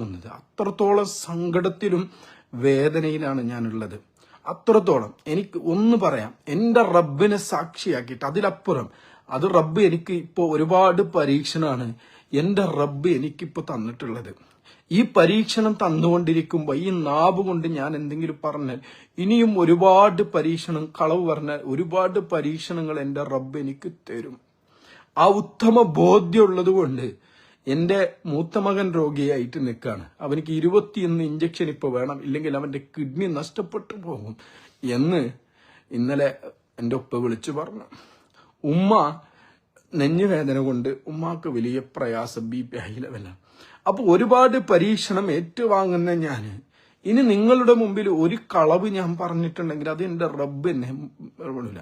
പോകുന്നത്. അത്രത്തോളം സങ്കടത്തിലും വേദനയിലാണ് ഞാനുള്ളത്. അത്രത്തോളം. എനിക്ക് ഒന്ന് പറയാം. എന്റെ റബ്ബിനെ സാക്ഷിയാക്കിയിട്ട് അതിലപ്പുറം അത് റബ്ബ് എനിക്ക് ഇപ്പോൾ ഒരുപാട് പരീക്ഷണമാണ് എന്റെ റബ്ബ് എനിക്കിപ്പോൾ തന്നിട്ടുള്ളത്. ഈ പരീക്ഷണം തന്നുകൊണ്ടിരിക്കുമ്പോൾ ഈ നാവ് കൊണ്ട് ഞാൻ എന്തെങ്കിലും പറഞ്ഞാൽ ഇനിയും ഒരുപാട് പരീക്ഷണം കളവ് പറഞ്ഞാൽ ഒരുപാട് പരീക്ഷണങ്ങൾ എന്റെ റബ്ബ് എനിക്ക് തരും. ആ ഉത്തമ ബോധ്യമുള്ളത് കൊണ്ട് എന്റെ മൂത്ത മകൻ രോഗിയായിട്ട് നിൽക്കാണ്. അവനിക്ക് ഇരുപത്തിയൊന്ന് ഇഞ്ചക്ഷൻ ഇപ്പൊ വേണം. ഇല്ലെങ്കിൽ അവന്റെ കിഡ്നി നഷ്ടപ്പെട്ടു പോകും എന്ന് ഇന്നലെ എന്റെ ഉപ്പ വിളിച്ചു പറഞ്ഞു. ഉമ്മ നെഞ്ഞുവേദന കൊണ്ട് ഉമ്മാക്ക് വലിയ പ്രയാസം ബി പി ഹൈ ലെവലാണ് അപ്പൊ ഒരുപാട് പരീക്ഷണം ഏറ്റുവാങ്ങുന്ന ഞാൻ. ഇനി നിങ്ങളുടെ മുമ്പിൽ ഒരു കളവ് ഞാൻ പറഞ്ഞിട്ടുണ്ടെങ്കിൽ അത് എന്റെ റബ്ബ് എന്നെ വിടില്ല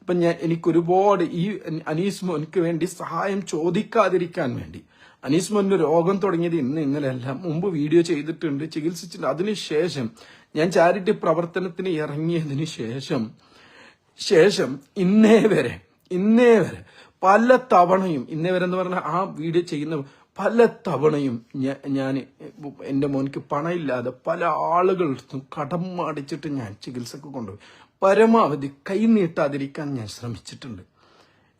അപ്പൊ ഞാൻ എനിക്കൊരുപാട് ഈ അനീസ് മോനിക്ക് വേണ്ടി സഹായം ചോദിക്കാതിരിക്കാൻ വേണ്ടി അനീസ് മോന്റെ രോഗം തുടങ്ങിയത് ഇന്ന് ഇന്നലെയല്ല മുമ്പ് വീഡിയോ ചെയ്തിട്ടുണ്ട് ചികിത്സിച്ചിട്ടുണ്ട്. അതിനുശേഷം ഞാൻ ചാരിറ്റി പ്രവർത്തനത്തിന് ഇറങ്ങിയതിന് ശേഷം ശേഷം ഇന്നേ വരെ ഇന്നേ വരെ പല തവണയും ഇന്നേ വരെ എന്ന് പറഞ്ഞാൽ ആ വീഡിയോ ചെയ്യുന്ന പല തവണയും ഞാൻ എന്റെ മോനിക്ക് പണമില്ലാതെ പല ആളുകളും കടം അടിച്ചിട്ട് ഞാൻ ചികിത്സക്ക് കൊണ്ടുപോയി. പരമാവധി കൈ നീട്ടാതിരിക്കാൻ ഞാൻ ശ്രമിച്ചിട്ടുണ്ട്.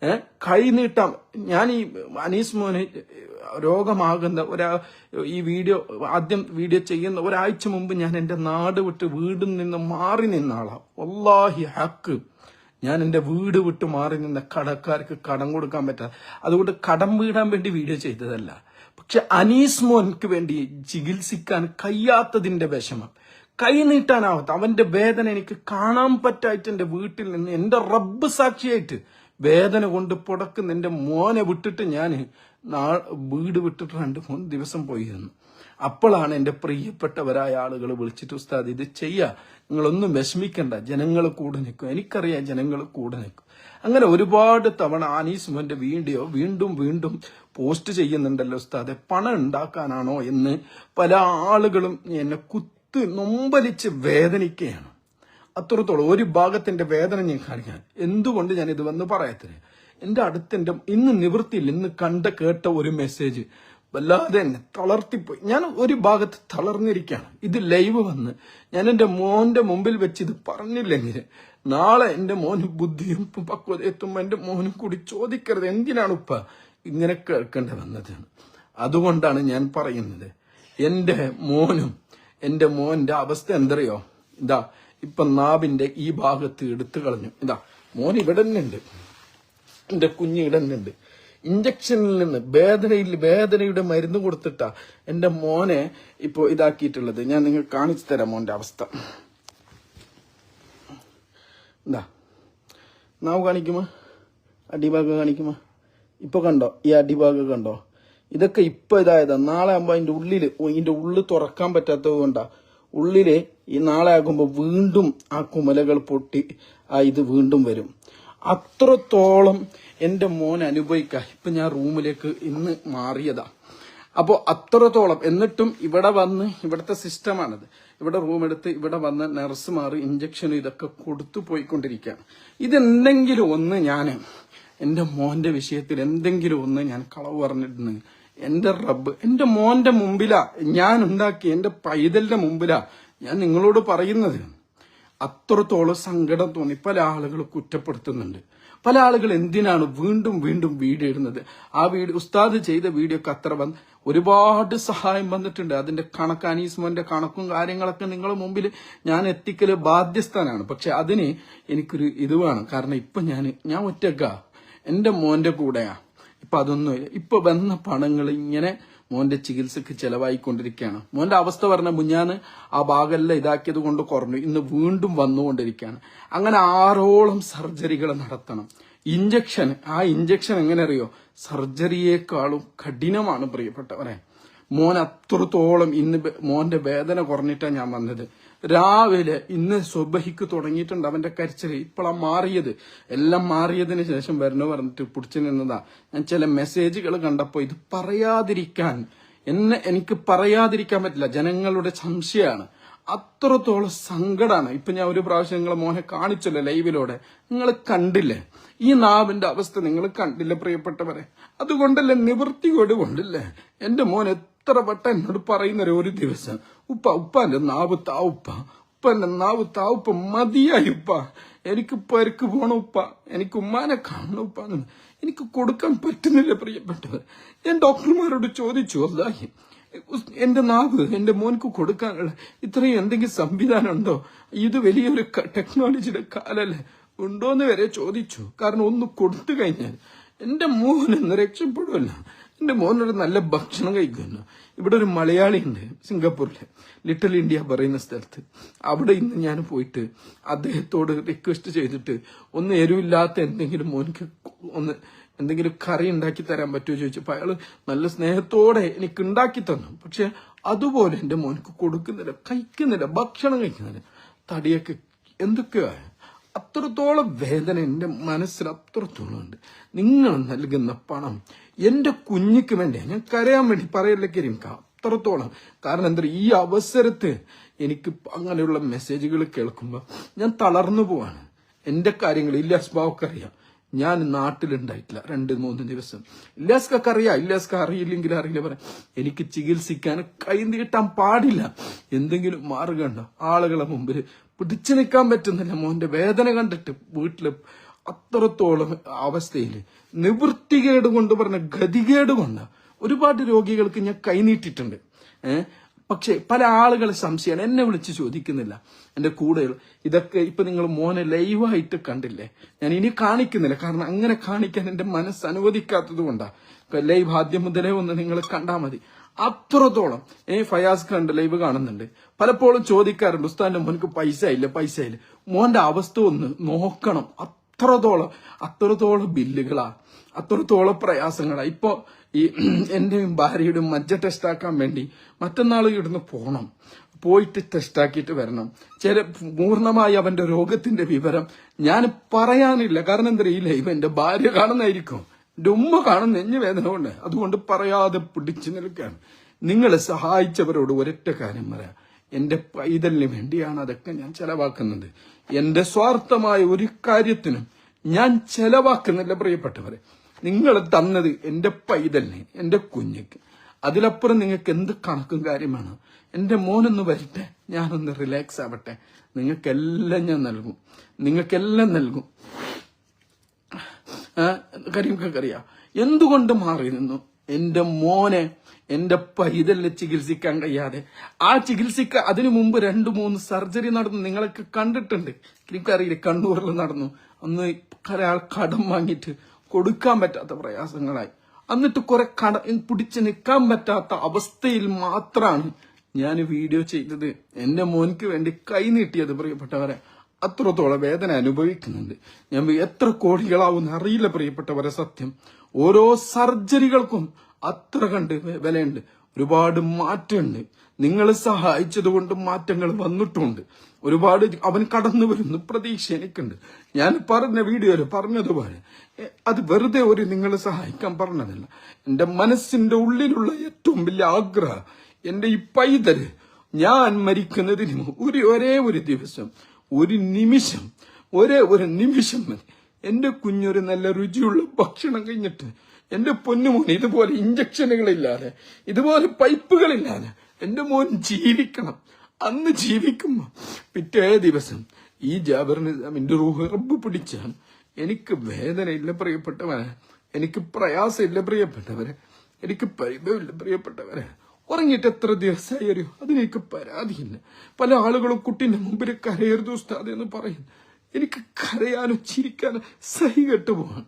ഏഹ് കൈ നീട്ടാം ഞാൻ ഈ അനീസ് മോനെ രോഗമാകുന്ന ഒരാ ഈ വീഡിയോ ആദ്യം വീഡിയോ ചെയ്യുന്ന ഒരാഴ്ച മുമ്പ് ഞാൻ എന്റെ നാട് വിട്ട് വീടിൽ നിന്ന് മാറി നിന്ന ആളാണ് വല്ലാഹി ഹക്ക്. ഞാൻ എന്റെ വീട് വിട്ട് മാറി നിന്ന കടക്കാർക്ക് കടം കൊടുക്കാൻ പറ്റാ. അതുകൊണ്ട് കടം വീടാൻ വേണ്ടി വീഡിയോ ചെയ്തതല്ല. പക്ഷെ അനീസ് മോൻക്ക് വേണ്ടി ചികിത്സിക്കാൻ കഴിയാത്തതിന്റെ വിഷമം. കൈ നീട്ടാനാവാത്ത അവന്റെ വേദന എനിക്ക് കാണാൻ പറ്റായിട്ട് എന്റെ വീട്ടിൽ നിന്ന് എന്റെ റബ്ബ് സാക്ഷിയായിട്ട് വേദന കൊണ്ട് പുടക്ക് നിന്റെ മോനെ വിട്ടിട്ട് ഞാൻ വീട് വിട്ടിട്ട് രണ്ട് മൂന്ന് ദിവസം പോയിരുന്നു അപ്പോഴാണ് എന്റെ പ്രിയപ്പെട്ടവരായ ആളുകൾ വിളിച്ചിട്ട് ഉസ്താദ് ഇത് ചെയ്യാ. നിങ്ങളൊന്നും വിഷമിക്കണ്ട. ജനങ്ങൾ കൂടെ നിൽക്കും. എനിക്കറിയാം ജനങ്ങൾ കൂടെ നിൽക്കും. അങ്ങനെ ഒരുപാട് തവണ ആനീസ് മോന്റെ വീഡിയോ വീണ്ടും വീണ്ടും പോസ്റ്റ് ചെയ്യുന്നുണ്ടല്ലോ ഉസ്താദെ. പണം ഉണ്ടാക്കാനാണോ എന്ന് പല ആളുകളും എന്നെ കുത്ത് നൊമ്പലിച്ച് വേദനിക്കുകയാണ്. അത്രത്തോളം ഒരു ഭാഗത്തിന്റെ വേദന ഞാൻ കാണിക്കാൻ. എന്തുകൊണ്ട് ഞാൻ ഇത് വന്ന് പറയത്തിന്? എന്റെ അടുത്തെന്റെ ഇന്ന് നിവൃത്തിയിൽ ഇന്ന് കണ്ട കേട്ട ഒരു മെസ്സേജ് വല്ലാതെ എന്നെ തളർത്തിപ്പോയി. ഞാൻ ഒരു ഭാഗത്ത് തളർന്നിരിക്കുകയാണ്. ഇത് ലൈവ് വന്ന്. ഞാൻ എന്റെ മോന്റെ മുമ്പിൽ വെച്ച് ഇത് പറഞ്ഞില്ലെങ്കിൽ നാളെ എന്റെ മോന് ബുദ്ധിയും പക്വത എത്തുമ്പോൾ എന്റെ മോനും കൂടി ചോദിക്കരുത്. എന്തിനാണ് ഉപ്പ ഇങ്ങനെ കേൾക്കേണ്ടി വന്നത്? അതുകൊണ്ടാണ് ഞാൻ പറയുന്നത്. എന്റെ മോനും എന്റെ മോന്റെ അവസ്ഥ എന്തറിയോ? ഇതാ ഇപ്പൊ നാവിന്റെ ഈ ഭാഗത്ത് എടുത്തു കളഞ്ഞു. ഇതാ മോൻ ഇവിടെ തന്നെയുണ്ട് എന്റെ കുഞ്ഞ് ഇവിടെ തന്നെയുണ്ട് ഇഞ്ചക്ഷനിൽ നിന്ന് വേദനയിൽ വേദനയുടെ മരുന്ന് കൊടുത്തിട്ടാ എന്റെ മോനെ ഇപ്പോ ഇതാക്കിയിട്ടുള്ളത്. ഞാൻ നിങ്ങൾ കാണിച്ചു തരാം മോന്റെ അവസ്ഥ. എന്താ നാവ് കാണിക്കുമോ? അടിഭാഗം കാണിക്കുമോ? ഇപ്പൊ കണ്ടോ? ഈ അടിഭാഗം കണ്ടോ? ഇതൊക്കെ ഇപ്പൊ ഇതായതാ. നാളെ ആകുമ്പോ അതിന്റെ ഉള്ളിൽ ഇതിന്റെ ഉള്ളിൽ തുറക്കാൻ പറ്റാത്തത് കൊണ്ടാ. ഉള്ളിൽ ഈ നാളെ ആകുമ്പോൾ വീണ്ടും ആ കുമലകൾ പൊട്ടി ആ ഇത് വീണ്ടും വരും. അത്രത്തോളം എന്റെ മോൻ അനുഭവിക്കുക ഇപ്പം ഞാൻ റൂമിലേക്ക് ഇന്ന് മാറിയതാ. അപ്പോൾ അത്രത്തോളം എന്നിട്ടും ഇവിടെ വന്ന് ഇവിടുത്തെ സിസ്റ്റമാണത്. ഇവിടെ റൂം എടുത്ത് ഇവിടെ വന്ന് നഴ്സ് നഴ്സുമാർ ഇഞ്ചക്ഷനും ഇതൊക്കെ കൊടുത്തു പോയിക്കൊണ്ടിരിക്കുകയാണ് ഇതെന്തെങ്കിലും ഒന്ന് ഞാൻ എന്റെ മോന്റെ വിഷയത്തിൽ എന്തെങ്കിലും ഒന്ന് ഞാൻ കളവ് പറഞ്ഞിട്ടുണ്ടെങ്കിൽ എന്റെ റബ്ബ് എന്റെ മോന്റെ മുമ്പിലാ ഞാൻ ഉണ്ടാക്കി എന്റെ പൈതലിന്റെ മുമ്പിലാ ഞാൻ നിങ്ങളോട് പറയുന്നത്. അത്രത്തോളം സങ്കടം തോന്നി. പല ആളുകൾ കുറ്റപ്പെടുത്തുന്നുണ്ട്. പല ആളുകൾ എന്തിനാണ് വീണ്ടും വീണ്ടും വീഡിയോ ഇടുന്നത്? ആ വീഡിയോ ഉസ്താദ് ചെയ്ത വീഡിയോക്ക് അത്ര വന്ന് ഒരുപാട് സഹായം വന്നിട്ടുണ്ട്. അതിന്റെ കണക്ക് അനീസ്മോന്റെ കണക്കും കാര്യങ്ങളൊക്കെ നിങ്ങളുടെ മുമ്പിൽ ഞാൻ എത്തിക്കൽ ബാധ്യസ്ഥനാണ്. പക്ഷെ അതിന് എനിക്കൊരു ഇത് വേണം. കാരണം ഇപ്പൊ ഞാൻ ഞാൻ ഒറ്റക്ക. എന്റെ മോന്റെ കൂടെയാ. ഇപ്പൊ അതൊന്നുമില്ല. ഇപ്പൊ വന്ന പണങ്ങൾ ഇങ്ങനെ മോന്റെ ചികിത്സക്ക് ചെലവായിക്കൊണ്ടിരിക്കുകയാണ്. മോന്റെ അവസ്ഥ പറഞ്ഞ മുഞ്ഞാന്ന് ആ ഭാഗമെല്ലാം ഇതാക്കിയത് കൊണ്ട് കുറഞ്ഞു. ഇന്ന് വീണ്ടും വന്നുകൊണ്ടിരിക്കുകയാണ്. അങ്ങനെ ആറോളം സർജറികൾ നടത്തണം. ഇഞ്ചക്ഷൻ ആ ഇഞ്ചക്ഷൻ എങ്ങനെ അറിയോ സർജറിയേക്കാളും കഠിനമാണ് പ്രിയപ്പെട്ടവരെ. മോൻ അത്രത്തോളം ഇന്ന് മോന്റെ വേദന കുറഞ്ഞിട്ടാണ് ഞാൻ വന്നത്. രാവിലെ ഇന്ന് സുബഹിക്ക് തുടങ്ങിയിട്ടുണ്ട് അവന്റെ കരച്ചിൽ ഇപ്പോഴാ മാറിയത്. എല്ലാം മാറിയതിന് ശേഷം വരണോ പറഞ്ഞിട്ട് പിടിച്ചു നിന്നതാ. ഞാൻ ചില മെസ്സേജുകൾ കണ്ടപ്പോ ഇത് പറയാതിരിക്കാൻ എന്നെ എനിക്ക് പറയാതിരിക്കാൻ പറ്റില്ല. ജനങ്ങളുടെ സംശയമാണ് അത്രത്തോളം സങ്കടമാണ് ഇപ്പൊ ഞാൻ ഒരു പ്രാവശ്യം നിങ്ങളെ മോനെ കാണിച്ചല്ലോ ലൈവിലൂടെ. നിങ്ങൾ കണ്ടില്ലേ? ഈ നാവിന്റെ അവസ്ഥ നിങ്ങൾ കണ്ടില്ല പ്രിയപ്പെട്ടവരെ? അതുകൊണ്ടല്ലേ നിവൃത്തി കൊണ്ടില്ലേ? എന്റെ മോൻ എത്ര വട്ടം എന്നോട് പറയുന്ന ഒരു ദിവസം ഉപ്പ ഉപ്പാന്റെ നാവ് താവുപ്പ ഉപ്പ. ഉപ്പന്റെ നാവ് താവുപ്പ മതിയായി ഉപ്പ. എനിക്ക് പെരുക്ക് പോണ ഉപ്പ. എനിക്ക് ഉമ്മാനെ കാണണം ഉപ്പ. എനിക്ക് കൊടുക്കാൻ പറ്റുന്നില്ല പ്രിയപ്പെട്ടവർ ഞാൻ ഡോക്ടർമാരോട് ചോദിച്ചു അതായി എന്റെ നാവ് എന്റെ മോൻക്ക് കൊടുക്കാനുള്ള ഇത്രയും എന്തെങ്കിലും സംവിധാനം ഉണ്ടോ? ഇത് വലിയൊരു ടെക്നോളജിയുടെ കാലല്ലേ. ഉണ്ടോന്ന് വരെ ചോദിച്ചു. കാരണം ഒന്ന് കൊടുത്തു കഴിഞ്ഞാൽ എന്റെ മോൻ എന്ന് രക്ഷപ്പെടുമല്ലോ എന്റെ മോനൊരു നല്ല ഭക്ഷണം കഴിക്കുന്നു ഇവിടെ ഒരു മലയാളി ഉണ്ട് സിംഗപ്പൂരിലെ. ലിറ്റിൽ ഇന്ത്യ പറയുന്ന സ്ഥലത്ത്. അവിടെ ഇന്ന് ഞാൻ പോയിട്ട് അദ്ദേഹത്തോട് റിക്വസ്റ്റ് ചെയ്തിട്ട് ഒന്ന് എരിവില്ലാത്ത എന്തെങ്കിലും മോനിക്ക് ഒന്ന് എന്തെങ്കിലും കറി ഉണ്ടാക്കി തരാൻ പറ്റുമോ ചോദിച്ചപ്പോൾ അയാൾ നല്ല സ്നേഹത്തോടെ എനിക്ക് ഉണ്ടാക്കി തന്നു. പക്ഷെ അതുപോലെ എന്റെ മോനിക്ക് കൊടുക്കുന്നില്ല കഴിക്കുന്നില്ല ഭക്ഷണം കഴിക്കുന്നില്ല. തടിയൊക്കെ എന്തൊക്കെയാ അത്രത്തോളം വേദന എന്റെ മനസ്സിൽ അത്രത്തോളം ഉണ്ട് നിങ്ങൾ നൽകുന്ന പണം എന്റെ കുഞ്ഞിക്ക് വേണ്ടി ഞാൻ കരയാൻ വേണ്ടി പറയല്ലേ കരിമിക്ക അത്രത്തോളം. കാരണം എന്താ ഈ അവസരത്ത് എനിക്ക് അങ്ങനെയുള്ള മെസ്സേജുകൾ കേൾക്കുമ്പോൾ ഞാൻ തളർന്നു പോവാണ്. എന്റെ കാര്യങ്ങൾ ഇല്ലാസ് ബാവക്കറിയാം ഞാൻ നാട്ടിലുണ്ടായിട്ടില്ല രണ്ട് മൂന്ന് ദിവസം. ഇല്ലാസ്കൊക്കെ അറിയാം ഇല്ലാസ്ക അറിയില്ലെങ്കിൽ അറിയില്ല പറയാം. എനിക്ക് ചികിത്സിക്കാൻ കൈ നീട്ടാൻ പാടില്ല. എന്തെങ്കിലും മാർഗമുണ്ടോ? ആളുകളെ മുമ്പിൽ പിടിച്ചു നിൽക്കാൻ പറ്റുന്നില്ല. മോന്റെ വേദന കണ്ടിട്ട് വീട്ടിൽ അത്രത്തോളം അവസ്ഥയിൽ നിവൃത്തികേട് കൊണ്ട് പറഞ്ഞ ഗതികേട് കൊണ്ട് ഒരുപാട് രോഗികൾക്ക് ഞാൻ കൈനീട്ടിട്ടുണ്ട് ഏഹ് പക്ഷെ പല ആളുകളെ സംശയമാണ്. എന്നെ വിളിച്ച് ചോദിക്കുന്നില്ല. എന്റെ കൂടെ ഇതൊക്കെ ഇപ്പൊ നിങ്ങൾ മോനെ ലൈവായിട്ട് കണ്ടില്ലേ? ഞാൻ ഇനി കാണിക്കുന്നില്ല. കാരണം അങ്ങനെ കാണിക്കാൻ എന്റെ മനസ്സ് അനുവദിക്കാത്തത് കൊണ്ടാ. ലൈവ് ആദ്യം മുതലേ ഒന്ന് നിങ്ങൾ കണ്ടാൽ മതി. അത്രത്തോളം. ഈ ഫയാസ് ഖാന്റെ ലൈവ് കാണുന്നുണ്ട്. പലപ്പോഴും ചോദിക്കാറുണ്ട് ഉസ്താന്റെ മോനക്ക് പൈസ ഇല്ല പൈസ ഇല്ല. മോന്റെ അവസ്ഥ ഒന്ന് നോക്കണം. അത്രത്തോളം അത്രത്തോളം ബില്ലുകളാ. അത്രത്തോളം പ്രയാസങ്ങളാ. ഇപ്പൊ ഈ എന്റെയും ഭാര്യയുടെയും മജ്ജ ടെസ്റ്റാക്കാൻ വേണ്ടി മറ്റന്നാൾ ഇവിടുന്ന് പോണം. പോയിട്ട് ടെസ്റ്റാക്കിയിട്ട് വരണം. ചില പൂർണമായി അവന്റെ രോഗത്തിന്റെ വിവരം ഞാൻ പറയാനില്ല. കാരണം എന്താ ഈ ലൈവ് എന്റെ ഭാര്യ കാണുന്നതായിരിക്കും. എന്റെ കാണും നെഞ്ഞു വേദന കൊണ്ട്. അതുകൊണ്ട് പറയാതെ പിടിച്ചു നിൽക്കുകയാണ്. നിങ്ങളെ സഹായിച്ചവരോട് ഒരൊറ്റ കാര്യം പറയാം. എന്റെ പൈതലിന് വേണ്ടിയാണ് അതൊക്കെ ഞാൻ ചെലവാക്കുന്നത്. എന്റെ സ്വാർത്ഥമായ ഒരു കാര്യത്തിനും ഞാൻ ചെലവാക്കുന്നില്ല പ്രിയപ്പെട്ടവരെ. നിങ്ങൾ തന്നത് എന്റെ പൈതലിന് എന്റെ കുഞ്ഞിക്ക്. അതിലപ്പുറം നിങ്ങൾക്ക് എന്ത് കണക്കും കാര്യമാണ്? എന്റെ മോനൊന്ന് വരട്ടെ ഞാനൊന്ന് റിലാക്സ് ആവട്ടെ. നിങ്ങൾക്കെല്ലാം ഞാൻ നൽകും. നിങ്ങൾക്കെല്ലാം നൽകും. കരിമക്കറിയാം എന്തുകൊണ്ട് മാറി നിന്നു? എന്റെ മോനെ എന്റെ പൈതലിനെ ചികിത്സിക്കാൻ കഴിയാതെ. ആ ചികിത്സിക്ക അതിനു മുമ്പ് രണ്ടു മൂന്ന് സർജറി നടന്നു. നിങ്ങളൊക്കെ കണ്ടിട്ടുണ്ട്. എനിക്കറിയില്ല കണ്ണൂരിൽ നടന്നു. അന്ന് ഒരാൾ കടം വാങ്ങിയിട്ട് കൊടുക്കാൻ പറ്റാത്ത പ്രയാസങ്ങളായി. എന്നിട്ട് കുറെ കട പിടിച്ച് നിൽക്കാൻ പറ്റാത്ത അവസ്ഥയിൽ മാത്രമാണ് ഞാൻ വീഡിയോ ചെയ്തത്. എന്റെ മോനിക്ക് വേണ്ടി കൈ നീട്ടിയത് പ്രിയപ്പെട്ടവരെ. അത്രത്തോളം വേദന അനുഭവിക്കുന്നുണ്ട്. ഞാൻ എത്ര കോടികളാവുന്ന അറിയില്ല പ്രിയപ്പെട്ടവരെ സത്യം. ഓരോ സർജറികൾക്കും അത്ര കണ്ട് വിലയുണ്ട്. ഒരുപാട് മാറ്റമുണ്ട്. നിങ്ങൾ സഹായിച്ചത് കൊണ്ട് മാറ്റങ്ങൾ വന്നിട്ടുണ്ട്. ഒരുപാട് അവൻ കടന്നു വരുന്ന പ്രതീക്ഷ എനിക്കുണ്ട്. ഞാൻ പറഞ്ഞ വീഡിയോയിൽ പറഞ്ഞതുപോലെ അത് വെറുതെ ഒരു നിങ്ങൾ സഹായിക്കാൻ പറഞ്ഞതല്ല. എന്റെ മനസ്സിന്റെ ഉള്ളിലുള്ള ഏറ്റവും വലിയ ആഗ്രഹം എന്റെ ഈ പൈതൽ ഞാൻ മരിക്കുന്നതിന് ഒരു ഒരേ ഒരു ദിവസം ഒരു നിമിഷം ഒരേ ഒരു നിമിഷം മതി. എന്റെ കുഞ്ഞൊരു നല്ല രുചിയുള്ള ഭക്ഷണം കഴിഞ്ഞിട്ട് എന്റെ പൊന്നുമോൻ ഇതുപോലെ ഇഞ്ചക്ഷനുകളില്ലാതെ ഇതുപോലെ പൈപ്പുകളില്ലാതെ എന്റെ മോൻ ജീവിക്കണം. അന്ന് ജീവിക്കുമ്പോ പിറ്റേ ദിവസം ഈ ജാബറിന് എന്റെ റൂഹ് റബ്ബ് പിടിച്ചാൽ എനിക്ക് വേദനയില്ല പ്രിയപ്പെട്ടവരെ എനിക്ക് പ്രയാസമില്ല പ്രിയപ്പെട്ടവരെ. എനിക്ക് പരിഭവമില്ല പ്രിയപ്പെട്ടവരെ. ഉറങ്ങിയിട്ട് എത്ര ദിവസമായി അറിയോ അതിനെനിക്ക് പരാതിയില്ല. പല ആളുകളും കുട്ടീന്റെ മുമ്പിൽ കരയരുത് ഉസ്താദ് എന്ന് പറയും. എനിക്ക് കരയാനോ ചിരിക്കാനോ സഹി കെട്ടു പോവാണ്.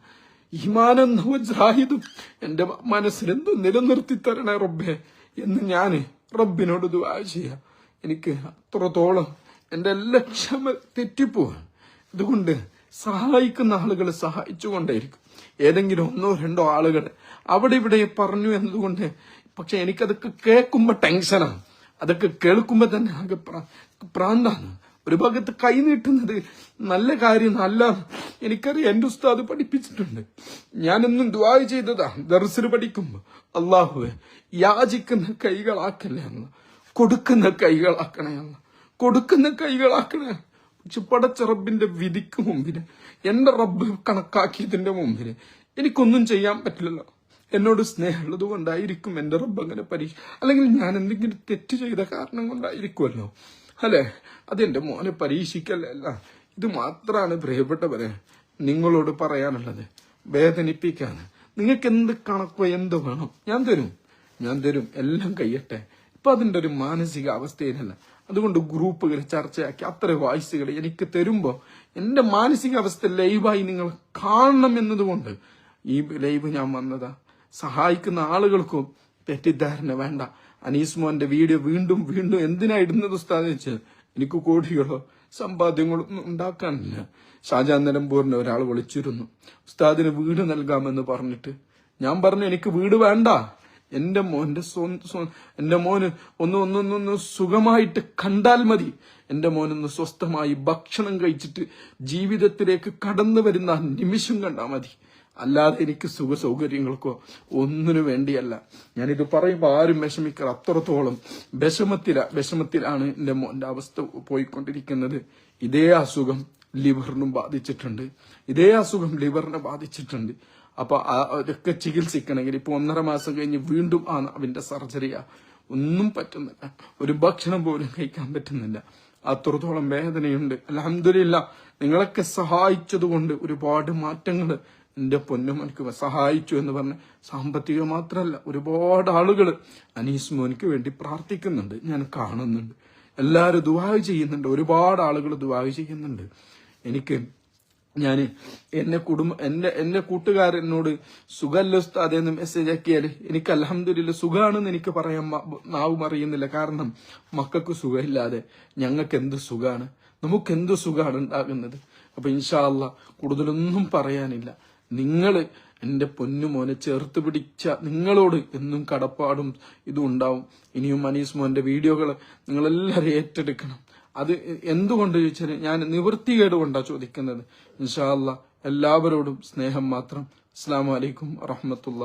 ഈമാനം നവജാഹിദും എന്റെ മനസ്സിലെന്തോ നിലനിർത്തി തരണേ റബ്ബേ എന്ന് ഞാൻ റബ്ബിനോട് ദുആ ചെയ്യാം. എനിക്ക് അത്രത്തോളം എന്റെ ലക്ഷ്യം തെറ്റിപ്പോവാണ്. അതുകൊണ്ട് സഹായിക്കുന്ന ആളുകൾ സഹായിച്ചുകൊണ്ടേയിരിക്കും. ഏതെങ്കിലും ഒന്നോ രണ്ടോ ആളുകൾ അവിടെ ഇവിടെ പറഞ്ഞു എന്നതുകൊണ്ട് പക്ഷെ എനിക്കതൊക്കെ കേൾക്കുമ്പോ ടെൻഷനാണ്. അതൊക്കെ കേൾക്കുമ്പോൾ തന്നെ ആകെ പ്ര- പ്രാന്താണ്. ഒരു ഭാഗത്ത് കൈ നീട്ടുന്നത് നല്ല കാര്യം നല്ല എനിക്കറിയാം എന്റെ ഉസ്താദ് പഠിപ്പിച്ചിട്ടുണ്ട്. ഞാനെന്നും ദ്വാ ചെയ്തതാ. ദർസിന് പഠിക്കുമ്പോ. അള്ളാഹുവെ യാചിക്കുന്ന കൈകളാക്കല്ലേ എന്ന് കൊടുക്കുന്ന കൈകളാക്കണേ എന്ന് കൊടുക്കുന്ന കൈകളാക്കണേ. പക്ഷെ റബ്ബിന്റെ വിധിക്ക് മുമ്പിൽ എന്റെ റബ്ബ് കണക്കാക്കിയതിന്റെ മുമ്പിൽ എനിക്കൊന്നും ചെയ്യാൻ പറ്റില്ലല്ലോ. എന്നോട് സ്നേഹമുള്ളത് കൊണ്ടായിരിക്കും എന്റെ റബ്ബ് അങ്ങനെ പരീക്ഷ അല്ലെങ്കിൽ ഞാൻ എന്തെങ്കിലും തെറ്റ് ചെയ്ത കാരണം കൊണ്ടായിരിക്കുമല്ലോ. അല്ലെ? അതെന്റെ മോനെ പരീക്ഷിക്കല്ല? ഇത് മാത്രമാണ് പ്രിയപ്പെട്ടവരെ നിങ്ങളോട് പറയാനുള്ളത്. വേദനിപ്പിക്കാൻ നിങ്ങൾക്ക് എന്ത് കണക്കോ എന്ത് വേണം? ഞാൻ തരും. ഞാൻ തരും. എല്ലാം കഴിയട്ടെ. ഇപ്പൊ അതിന്റെ ഒരു മാനസിക അവസ്ഥയിലല്ല അതുകൊണ്ട് ഗ്രൂപ്പുകൾ ചർച്ചയാക്കി അത്ര വോയിസുകൾ എനിക്ക് തരുമ്പോ എന്റെ മാനസികാവസ്ഥ ലൈവായി നിങ്ങൾ കാണണം എന്നതുകൊണ്ട് ഈ ലൈവ് ഞാൻ വന്നതാ. സഹായിക്കുന്ന ആളുകൾക്കും തെറ്റിദ്ധാരണ വേണ്ട. അനീസ് മോന്റെ വീഡിയോ വീണ്ടും വീണ്ടും എന്തിനാ ഇടുന്നത് ഉസ്താദ് വെച്ച് എനിക്ക് കോടികളോ സമ്പാദ്യങ്ങളോ ഒന്നും ഉണ്ടാക്കാനില്ല. ഷാജാൻ നിലമ്പൂരിനെ ഒരാൾ വിളിച്ചിരുന്നു. ഉസ്താദിന് വീട് നൽകാമെന്ന് പറഞ്ഞിട്ട് ഞാൻ പറഞ്ഞു എനിക്ക് വീട് വേണ്ട. എന്റെ മോന്റെ എന്റെ മോന് ഒന്ന് ഒന്നൊന്നൊന്ന് സുഖമായിട്ട് കണ്ടാൽ മതി. എന്റെ മോനൊന്ന് സ്വസ്ഥമായി ഭക്ഷണം കഴിച്ചിട്ട് ജീവിതത്തിലേക്ക് കടന്നു വരുന്ന നിമിഷം കണ്ടാൽ മതി. അല്ലാതെ എനിക്ക് സുഖ സൗകര്യങ്ങൾക്കോ ഒന്നിനു വേണ്ടിയല്ല. ഞാനിത് പറയുമ്പോൾ ആരും വിഷമിക്കുക അത്രത്തോളം വിഷമത്തില വിഷമത്തിലാണ് എന്റെ മോന്റെ അവസ്ഥ പോയിക്കൊണ്ടിരിക്കുന്നത്. ഇതേ അസുഖം ലിവറിനും ബാധിച്ചിട്ടുണ്ട്. ഇതേ അസുഖം ലിവറിനെ ബാധിച്ചിട്ടുണ്ട്. അപ്പൊ അതൊക്കെ ചികിത്സിക്കണമെങ്കിൽ ഇപ്പൊ ഒന്നര മാസം കഴിഞ്ഞ് വീണ്ടും ആ അവന്റെ സർജറിയാ. ഒന്നും പറ്റുന്നില്ല. ഒരു ഭക്ഷണം പോലും കഴിക്കാൻ പറ്റുന്നില്ല. അത്രത്തോളം വേദനയുണ്ട്. അലഹമില്ല നിങ്ങളൊക്കെ സഹായിച്ചതുകൊണ്ട് ഒരുപാട് മാറ്റങ്ങൾ എന്റെ പൊന്നുമോനിക്ക് സഹായിച്ചു എന്ന് പറഞ്ഞ് സാമ്പത്തികം മാത്രമല്ല ഒരുപാട് ആളുകൾ അനീസ് മോനിക്ക് വേണ്ടി പ്രാർത്ഥിക്കുന്നുണ്ട് ഞാൻ കാണുന്നുണ്ട്. എല്ലാവരും ദുബായ് ചെയ്യുന്നുണ്ട് ഒരുപാട് ആളുകൾ ദുബായ് ചെയ്യുന്നുണ്ട്. എനിക്ക് ഞാൻ എന്റെ കുടുംബ എന്റെ എന്റെ കൂട്ടുകാരനോട് സുഖല്ല ഉസ്താദ് എന്ന് മെസ്സേജ് ആക്കിയാൽ എനിക്ക് അലഹമില്ല സുഖാണെന്ന് എനിക്ക് പറയാൻ നാവും അറിയുന്നില്ല. കാരണം മക്കൾക്ക് സുഖമില്ലാതെ ഞങ്ങൾക്ക് എന്ത് സുഖാണ്? നമുക്ക് എന്ത് സുഖാണ് ഉണ്ടാകുന്നത്? അപ്പൊ ഇൻഷാല്ല കൂടുതലൊന്നും പറയാനില്ല. നിങ്ങൾ എന്റെ പൊന്നുമോനെ ചേർത്ത് പിടിച്ച നിങ്ങളോട് എന്നും കടപ്പാടും ഇതും ഉണ്ടാവും. ഇനിയും അനീസ് മോന്റെ വീഡിയോകൾ നിങ്ങളെല്ലാവരും ഏറ്റെടുക്കണം. അത് എന്തുകൊണ്ട് ചോദിച്ചാൽ ഞാൻ നിവൃത്തികേട് കൊണ്ടാണ് ചോദിക്കുന്നത്. ഇൻഷാല്ല എല്ലാവരോടും സ്നേഹം മാത്രം. അസ്സാം വലൈക്കും വറഹമത്തുള്ള